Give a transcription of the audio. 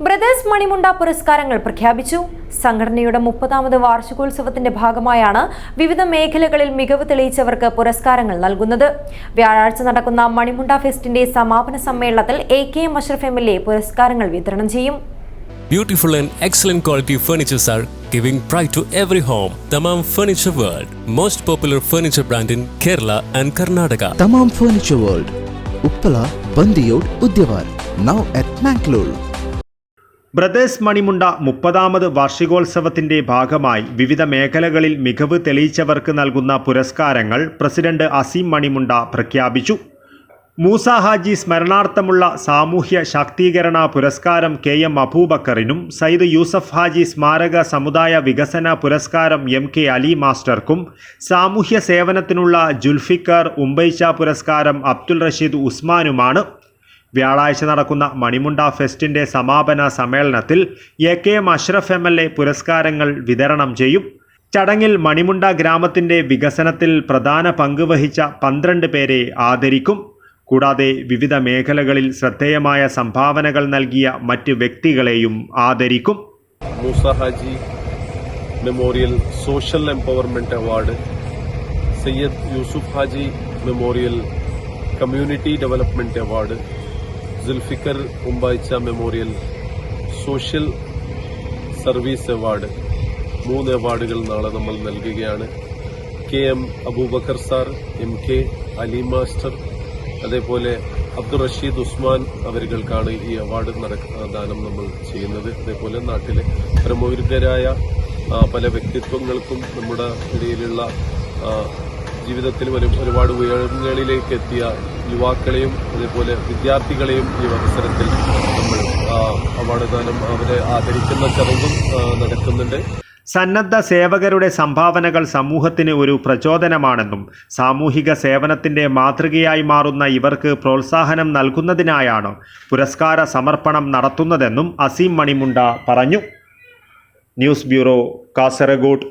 Brothers Manimunda പുരസ്കാരങ്ങൾ പ്രഖ്യാപിച്ചു സംഘടനയുടെ മുപ്പതാമത് വാർഷികോത്സവത്തിന്റെ ഭാഗമായാണ് വിവിധ മേഖലകളിൽ മികവ് തെളിയിച്ചവർക്ക് പുരസ്കാരങ്ങൾ നൽകുന്നത് വ്യാഴാഴ്ച നടക്കുന്ന മണിമുണ്ട ഫെസ്റ്റിന്റെ സമാപന സമ്മേളനത്തിൽ A K M Ashraf M L A പുരസ്കാരങ്ങൾ വിതരണം ചെയ്യും Beautiful and excellent quality furnitures are giving pride to every home. Tamam Furniture World, most popular furniture brand in Kerala and Karnataka. Tamam Furniture World, Uppala, Bandiyod, Udyavar, Now at Mangalore. Brothers Manimunda മുപ്പതാമത് വാർഷികോത്സവത്തിന്റെ ഭാഗമായി വിവിധ മേഖലകളിൽ മികവ് തെളിയിച്ചവർക്ക് നൽകുന്ന പുരസ്കാരങ്ങൾ president Azeem Manimunda പ്രഖ്യാപിച്ചു. മൂസ ഹാജി സ്മരണാർത്ഥമുള്ള സാമൂഹ്യ ശാക്തീകരണ പുരസ്കാരം കെ എം അബൂബക്കറിനും സയ്യിദ് യൂസഫ് ഹാജി സ്മാരക സമുദായ വികസന പുരസ്കാരം എം കെ അലി മാസ്റ്റർക്കും സാമൂഹ്യ സേവനത്തിനുള്ള ജുൽഫിക്കർ ഉംബൈച്ച പുരസ്കാരം അബ്ദുൽ റഷീദ് ഉസ്മാനുമാണ്. വ്യാഴാഴ്ച നടക്കുന്ന മണിമുണ്ട ഫെസ്റ്റിന്റെ സമാപന സമ്മേളനത്തിൽ A K M Ashraf M L A പുരസ്കാരങ്ങൾ വിതരണം ചെയ്യും. ചടങ്ങിൽ മണിമുണ്ട ഗ്രാമത്തിന്റെ വികസനത്തിൽ പ്രധാന പങ്ക് വഹിച്ച പന്ത്രണ്ട് പേരെ ആദരിക്കും. കൂടാതെ വിവിധ മേഖലകളിൽ ശ്രദ്ധേയമായ സംഭാവനകൾ നൽകിയ മറ്റ് വ്യക്തികളെയും ആദരിക്കും. Moosa Haji memorial social empowerment award Sayyid Yusuf Haji memorial community development award Sulfikar Umbayicha memorial social service award. മൂന്ന് അവാർഡുകൾ നാളെ നമ്മൾ നൽകുകയാണ്. K M Abubakar sir M K Ali master അതേപോലെ അബ്ദുൾ റഷീദ് ഉസ്മാൻ അവരുകൾക്കാണ് ഈ അവാർഡ് ദാനം നമ്മൾ ചെയ്യുന്നത്. അതേപോലെ നാട്ടിലെ പ്രമുഖരായ പല വ്യക്തിത്വങ്ങൾക്കും നമ്മുടെ ഇടയിലുള്ള ജീവിതത്തിൽ ഒരു- ഒരുപാട് ഉയരങ്ങളിലേക്ക് എത്തിയ യുവാക്കളെയും അതേപോലെ വിദ്യാർത്ഥികളെയും ഈ അവസരത്തിൽ നമ്മൾ ആ, അവാർഡ് ദാനം അവരെ ആദരിക്കുന്ന ചടങ്ങും നടക്കുന്നുണ്ട്. സന്നദ്ധ സേവകരുടെ സംഭാവനകൾ സമൂഹത്തിന് ഒരു പ്രചോദനമാണെന്നും സാമൂഹിക സേവനത്തിന്റെ മാതൃകയായി മാറുന്ന ഇവർക്ക് പ്രോത്സാഹനം നൽകുന്നതിനായാണ് പുരസ്കാര സമർപ്പണം നടത്തുന്നതെന്നും അസീം മണിമുണ്ട പറഞ്ഞു. News bureau Kasaragod.